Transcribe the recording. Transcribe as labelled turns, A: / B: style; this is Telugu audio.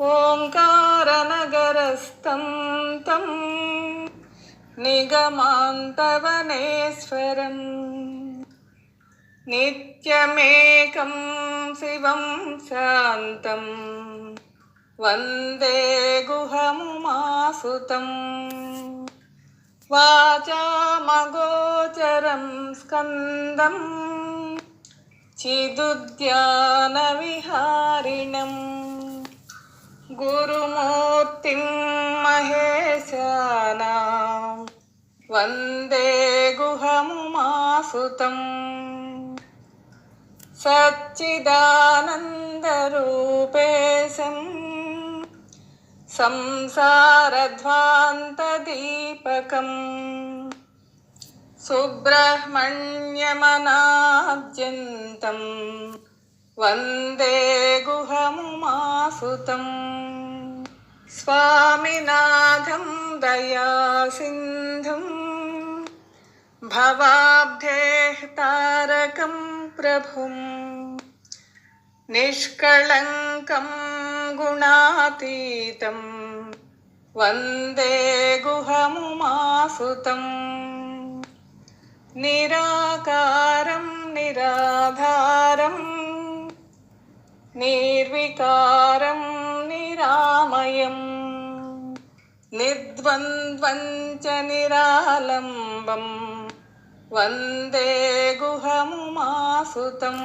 A: ఓంకారనగరస్థం తం నిగమాంతవనేశ్వరం. నిత్యమేకం శివం శాంతం. వందే గుహముమాసుతం. వాచామగోచరం స్కందం. చిదుద్యానవిహారిణం గురుమూర్తిం మహేశానా వందే గుహముమాసుతం సచ్చిదానందరూపేశం సంసారధ్వాంతదీపకం సుబ్రహ్మణ్యమనాద్యంతం వందే గుహముమాసుతం స్వామినాథం దయాసింధుం. భవాబ్ధేః తారకం ప్రభుం. నిష్కళంకం గుణాతీతం. వందే గుహముమాసుతం. నిరాకారం నిరాధారం. నిర్వికారం నిర్ద్వంద్వంచ నిరాలంబం. వందే గుహముమాసుతం.